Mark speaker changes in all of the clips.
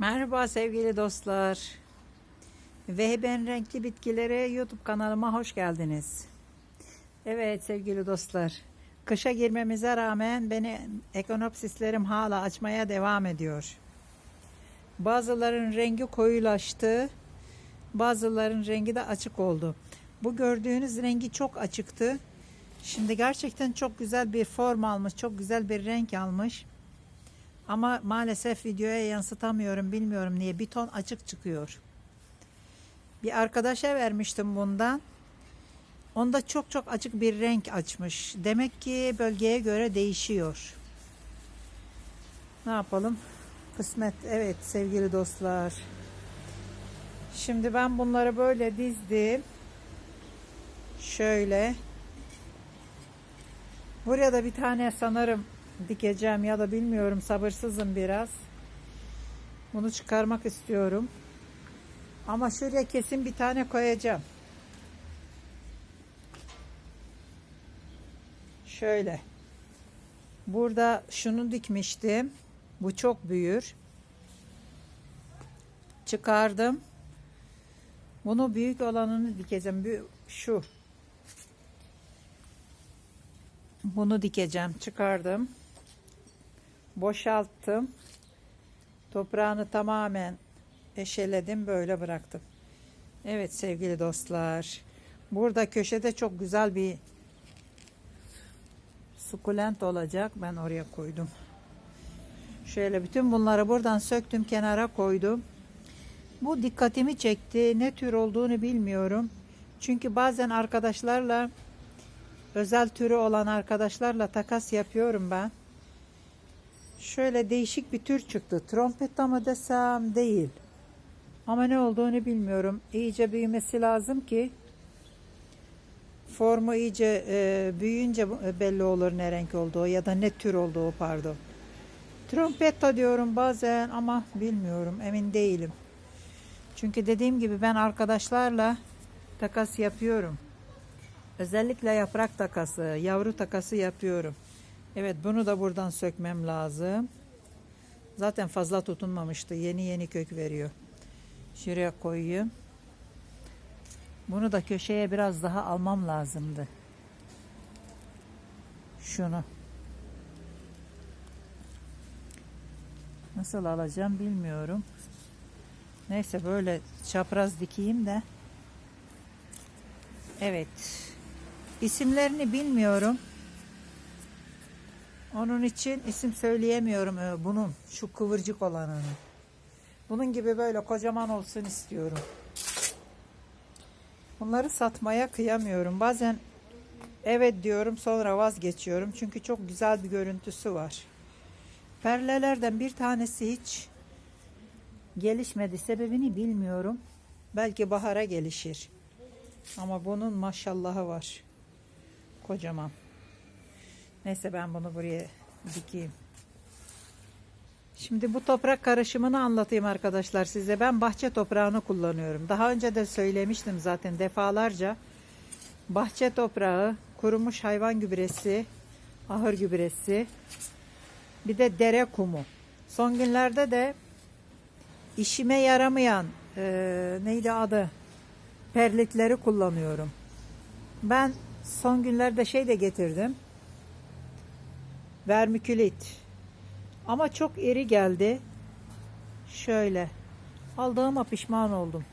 Speaker 1: Merhaba sevgili dostlar. Vehben Renkli Bitkilere YouTube kanalıma hoş geldiniz. Evet sevgili dostlar. Kışa girmemize rağmen beni ekonopsislerim hala açmaya devam ediyor. Bazıların rengi koyulaştı. Bazıların rengi de açık oldu. Bu gördüğünüz rengi çok açıktı. Şimdi gerçekten çok güzel bir form almış. Çok güzel bir renk almış. Ama maalesef videoya yansıtamıyorum. Bilmiyorum niye. Bir ton açık çıkıyor. Bir arkadaşa vermiştim bundan. Onda çok çok açık bir renk açmış. Demek ki bölgeye göre değişiyor. Ne yapalım? Kısmet. Evet sevgili dostlar. Şimdi ben bunları böyle dizdim. Şöyle. Buraya da bir tane sanırım dikeceğim ya da bilmiyorum sabırsızım biraz. Bunu çıkarmak istiyorum. Ama şuraya kesin bir tane koyacağım. Şöyle. Burada şunu dikmiştim. Bu çok büyür. Çıkardım. Bunu büyük olanını dikeceğim. Şu. Bunu dikeceğim. Çıkardım. Boşalttım. Toprağını tamamen eşeledim. Böyle bıraktım. Evet sevgili dostlar. Burada köşede çok güzel bir sukulent olacak. Ben oraya koydum. Şöyle bütün bunları buradan söktüm kenara koydum. Bu dikkatimi çekti. Ne tür olduğunu bilmiyorum. Çünkü bazen arkadaşlarla özel türü olan arkadaşlarla takas yapıyorum ben. Şöyle değişik bir tür çıktı. Trompeta mı desem değil. Ama ne olduğunu bilmiyorum. İyice büyümesi lazım ki formu iyice e, büyüyünce e, belli olur ne renk olduğu ya da ne tür olduğu pardon. Trompeta diyorum bazen ama bilmiyorum emin değilim. Çünkü dediğim gibi ben arkadaşlarla takas yapıyorum. Özellikle yaprak takası, yavru takası yapıyorum. Evet bunu da buradan sökmem lazım. Zaten fazla tutunmamıştı. Yeni yeni kök veriyor. Şuraya koyayım. Bunu da köşeye biraz daha almam lazımdı. Şunu. Nasıl alacağım bilmiyorum. Neyse böyle çapraz dikeyim de. Evet. İsimlerini bilmiyorum. Onun için isim söyleyemiyorum e, bunun şu kıvırcık olanını. Bunun gibi böyle kocaman olsun istiyorum. Bunları satmaya kıyamıyorum. Bazen evet diyorum sonra vazgeçiyorum. Çünkü çok güzel bir görüntüsü var. Perlelerden bir tanesi hiç gelişmedi. Sebebini bilmiyorum. Belki bahara gelişir. Ama bunun maşallahı var. Kocaman. Neyse ben bunu buraya dikeyim. Şimdi bu toprak karışımını anlatayım arkadaşlar size. Ben bahçe toprağını kullanıyorum. Daha önce de söylemiştim zaten defalarca. Bahçe toprağı, kurumuş hayvan gübresi, ahır gübresi, bir de dere kumu. Son günlerde de işime yaramayan eee, neydi adı? Perlitleri kullanıyorum. Ben son günlerde şey de getirdim. Vermikülit. Ama çok iri geldi. Şöyle. Aldığıma pişman oldum.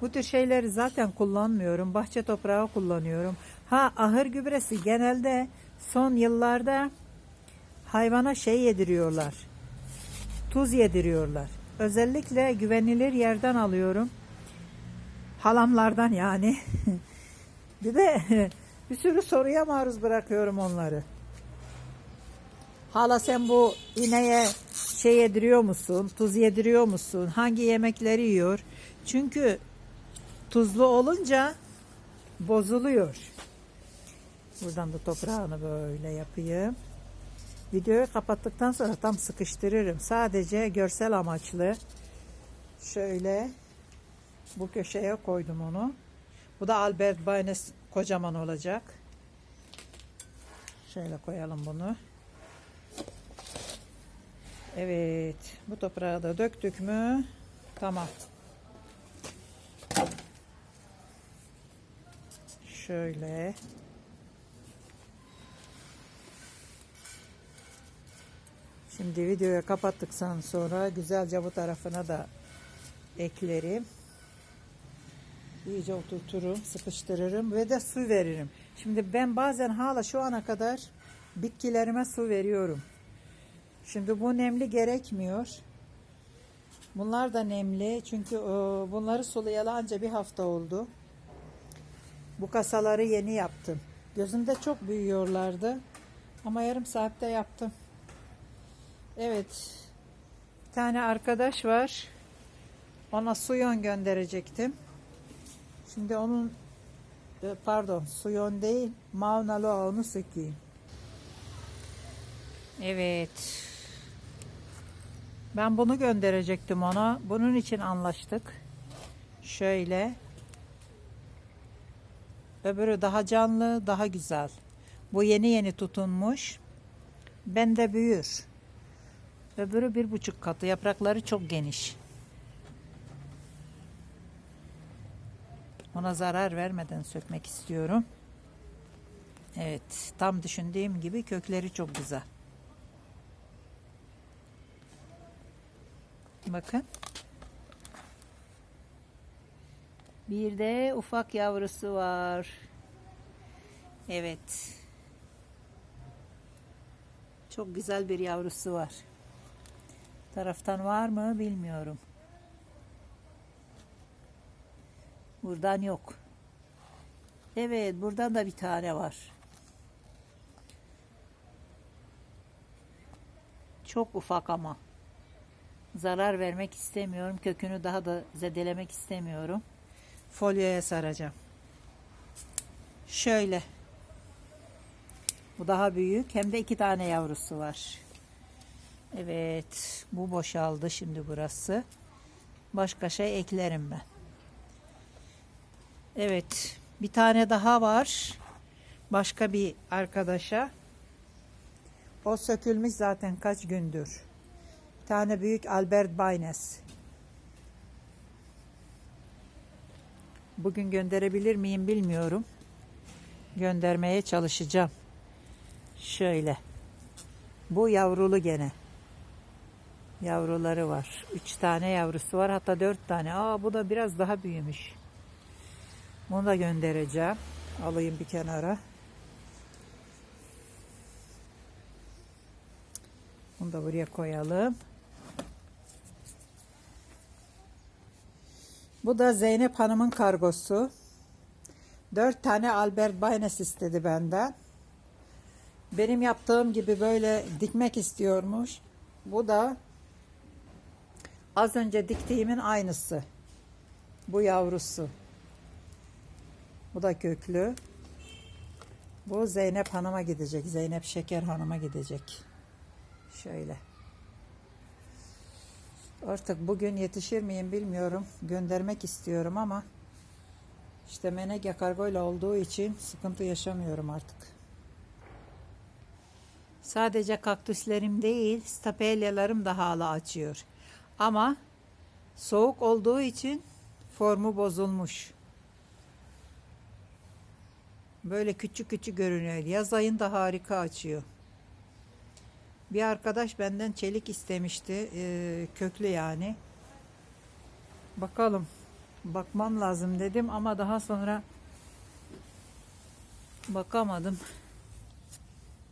Speaker 1: Bu tür şeyleri zaten kullanmıyorum. Bahçe toprağı kullanıyorum. Ha ahır gübresi genelde son yıllarda hayvana şey yediriyorlar. Tuz yediriyorlar. Özellikle güvenilir yerden alıyorum. Halamlardan yani. bir de bir sürü soruya maruz bırakıyorum onları. Hala sen bu ineğe şey yediriyor musun? Tuz yediriyor musun? Hangi yemekleri yiyor? Çünkü tuzlu olunca bozuluyor. Buradan da toprağını böyle yapayım. Videoyu kapattıktan sonra tam sıkıştırırım. Sadece görsel amaçlı. Şöyle bu köşeye koydum onu. Bu da Albert Baynes kocaman olacak. Şöyle koyalım bunu. Evet. Bu toprağı da döktük mü? Tamam. Şöyle. Şimdi videoyu kapattıktan sonra güzelce bu tarafına da eklerim. İyice oturturum, sıkıştırırım ve de su veririm. Şimdi ben bazen hala şu ana kadar bitkilerime su veriyorum. Şimdi bu nemli gerekmiyor. Bunlar da nemli çünkü e, bunları sulayalı anca bir hafta oldu. Bu kasaları yeni yaptım. Gözümde çok büyüyorlardı. Ama yarım saatte yaptım. Evet. Bir tane arkadaş var. Ona suyon gönderecektim. Şimdi onun e, pardon suyon değil Mauna onu sökeyim. Evet. Ben bunu gönderecektim ona. Bunun için anlaştık. Şöyle. Öbürü daha canlı, daha güzel. Bu yeni yeni tutunmuş. Bende büyür. Öbürü bir buçuk katı. Yaprakları çok geniş. Ona zarar vermeden sökmek istiyorum. Evet, tam düşündüğüm gibi kökleri çok güzel. Bakın. Bir de ufak yavrusu var. Evet. Çok güzel bir yavrusu var. Taraftan var mı bilmiyorum. Buradan yok. Evet, buradan da bir tane var. Çok ufak ama. Zarar vermek istemiyorum. Kökünü daha da zedelemek istemiyorum. Folyoya saracağım. Şöyle. Bu daha büyük. Hem de iki tane yavrusu var. Evet. Bu boşaldı şimdi burası. Başka şey eklerim ben. Evet. Bir tane daha var. Başka bir arkadaşa. O sökülmüş zaten kaç gündür. Tane büyük Albert Baynes. Bugün gönderebilir miyim bilmiyorum. Göndermeye çalışacağım. Şöyle. Bu yavrulu gene. Yavruları var. Üç tane yavrusu var. Hatta dört tane. Aa bu da biraz daha büyümüş. Bunu da göndereceğim. Alayım bir kenara. Bunu da buraya koyalım. Bu da Zeynep Hanım'ın kargosu. Dört tane Albert Baynes istedi benden. Benim yaptığım gibi böyle dikmek istiyormuş. Bu da az önce diktiğimin aynısı. Bu yavrusu. Bu da köklü. Bu Zeynep Hanım'a gidecek. Zeynep Şeker Hanım'a gidecek. Şöyle. Artık bugün yetişir miyim bilmiyorum. Göndermek istiyorum ama işte menege kargoyla olduğu için sıkıntı yaşamıyorum artık. Sadece kaktüslerim değil, stapelyalarım da hala açıyor. Ama soğuk olduğu için formu bozulmuş. Böyle küçük küçük görünüyor. Yaz ayında harika açıyor. Bir arkadaş benden çelik istemişti. Ee, köklü yani. Bakalım. Bakmam lazım dedim ama daha sonra bakamadım.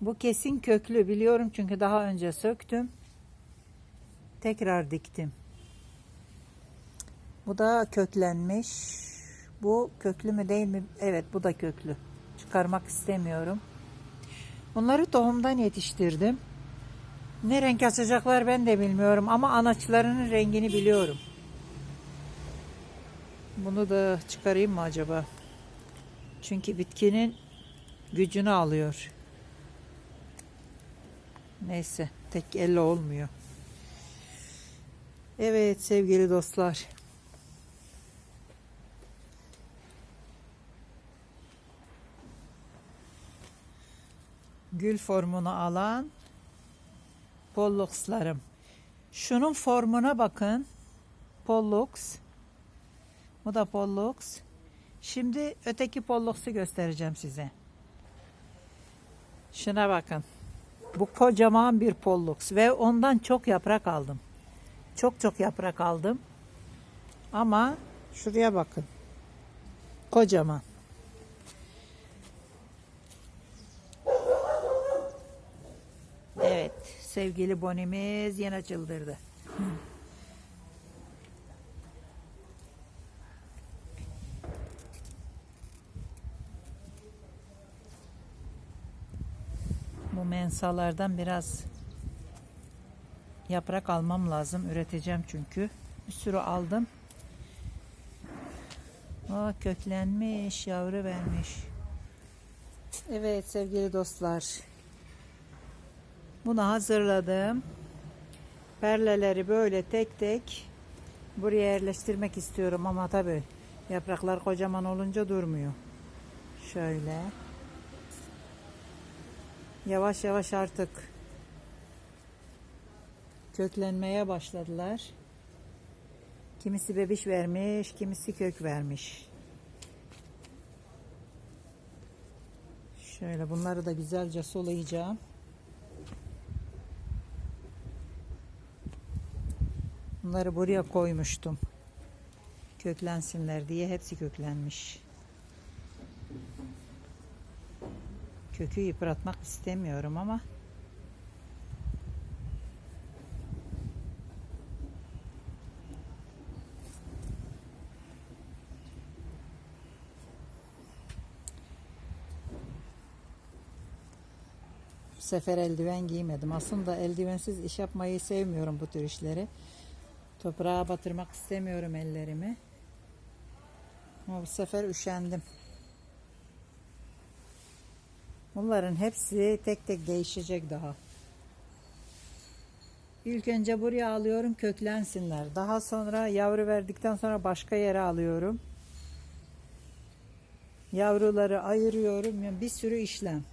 Speaker 1: Bu kesin köklü biliyorum çünkü daha önce söktüm. Tekrar diktim. Bu da köklenmiş. Bu köklü mü değil mi? Evet bu da köklü. Çıkarmak istemiyorum. Bunları tohumdan yetiştirdim. Ne renk açacaklar ben de bilmiyorum ama anaçlarının rengini biliyorum. Bunu da çıkarayım mı acaba? Çünkü bitkinin gücünü alıyor. Neyse tek elle olmuyor. Evet sevgili dostlar. Gül formunu alan polluxlarım. Şunun formuna bakın. Pollux. Bu da Pollux. Şimdi öteki Pollux'u göstereceğim size. Şuna bakın. Bu kocaman bir Pollux ve ondan çok yaprak aldım. Çok çok yaprak aldım. Ama şuraya bakın. Kocaman. Evet, sevgili bonimiz yine çıldırdı. Bu mensalardan biraz yaprak almam lazım. Üreteceğim çünkü. Bir sürü aldım. Aa, köklenmiş, yavru vermiş. Evet sevgili dostlar. Bunu hazırladım. Perleleri böyle tek tek buraya yerleştirmek istiyorum ama tabi yapraklar kocaman olunca durmuyor. Şöyle. Yavaş yavaş artık köklenmeye başladılar. Kimisi bebiş vermiş, kimisi kök vermiş. Şöyle bunları da güzelce sulayacağım. Bunları buraya koymuştum. Köklensinler diye hepsi köklenmiş. Kökü yıpratmak istemiyorum ama sefer eldiven giymedim. Aslında eldivensiz iş yapmayı sevmiyorum bu tür işleri. Toprağa batırmak istemiyorum ellerimi. Ama bu sefer üşendim. Bunların hepsi tek tek değişecek daha. İlk önce buraya alıyorum köklensinler. Daha sonra yavru verdikten sonra başka yere alıyorum. Yavruları ayırıyorum. Yani bir sürü işlem.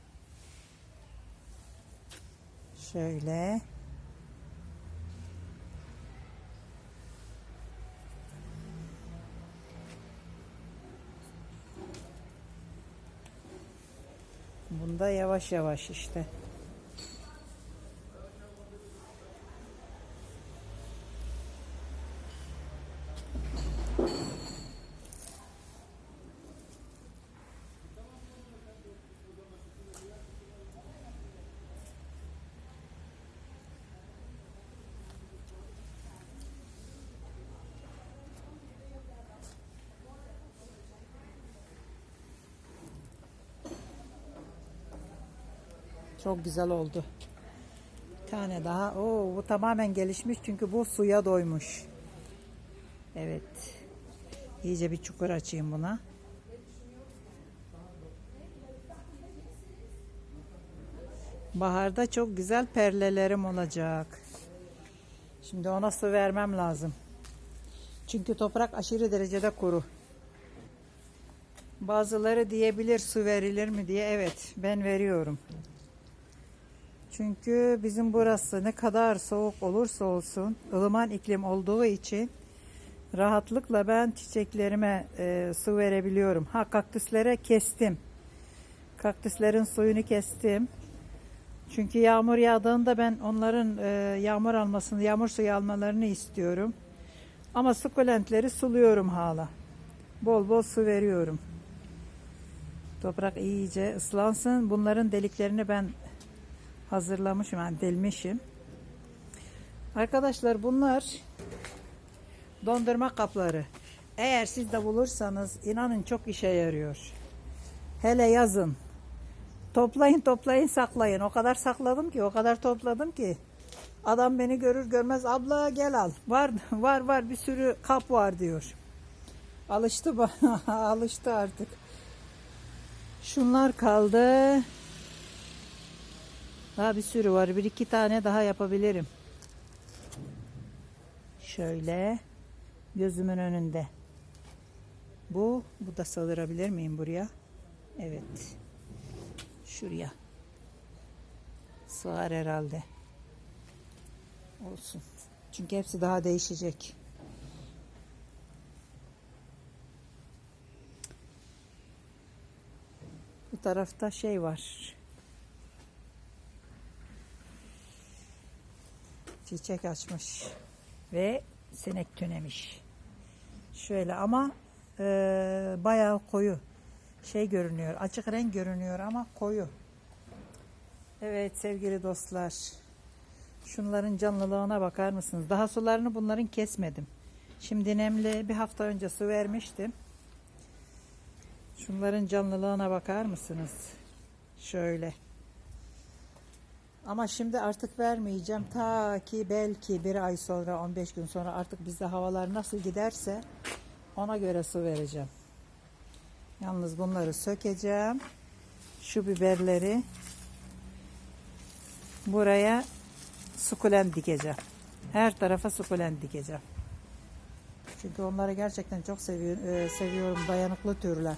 Speaker 1: Şöyle. Bunda yavaş yavaş işte. Çok güzel oldu. Bir tane daha. Oo, bu tamamen gelişmiş çünkü bu suya doymuş. Evet. İyice bir çukur açayım buna. Baharda çok güzel perlelerim olacak. Şimdi ona su vermem lazım. Çünkü toprak aşırı derecede kuru. Bazıları diyebilir su verilir mi diye. Evet ben veriyorum. Çünkü bizim burası ne kadar soğuk olursa olsun ılıman iklim olduğu için rahatlıkla ben çiçeklerime e, su verebiliyorum. Ha kaktüslere kestim. Kaktüslerin suyunu kestim. Çünkü yağmur yağdığında ben onların e, yağmur almasını, yağmur suyu almalarını istiyorum. Ama sukulentleri suluyorum hala. Bol bol su veriyorum. Toprak iyice ıslansın. Bunların deliklerini ben hazırlamışım yani delmişim. Arkadaşlar bunlar dondurma kapları. Eğer siz de bulursanız inanın çok işe yarıyor. Hele yazın. Toplayın toplayın saklayın. O kadar sakladım ki o kadar topladım ki. Adam beni görür görmez abla gel al. Var var var bir sürü kap var diyor. Alıştı bana alıştı artık. Şunlar kaldı. Daha bir sürü var. Bir iki tane daha yapabilirim. Şöyle gözümün önünde. Bu, bu da saldırabilir miyim buraya? Evet. Şuraya. Sığar herhalde. Olsun. Çünkü hepsi daha değişecek. Bu tarafta şey var. Çiçek açmış ve sinek tünemiş. Şöyle ama e, bayağı koyu şey görünüyor. Açık renk görünüyor ama koyu. Evet sevgili dostlar. Şunların canlılığına bakar mısınız? Daha sularını bunların kesmedim. Şimdi nemli bir hafta önce su vermiştim. Şunların canlılığına bakar mısınız? Şöyle. Ama şimdi artık vermeyeceğim. Ta ki belki bir ay sonra 15 gün sonra artık bizde havalar nasıl giderse ona göre su vereceğim. Yalnız bunları sökeceğim. Şu biberleri buraya sukulen dikeceğim. Her tarafa sukulen dikeceğim. Çünkü onları gerçekten çok seviyorum, seviyorum dayanıklı türler.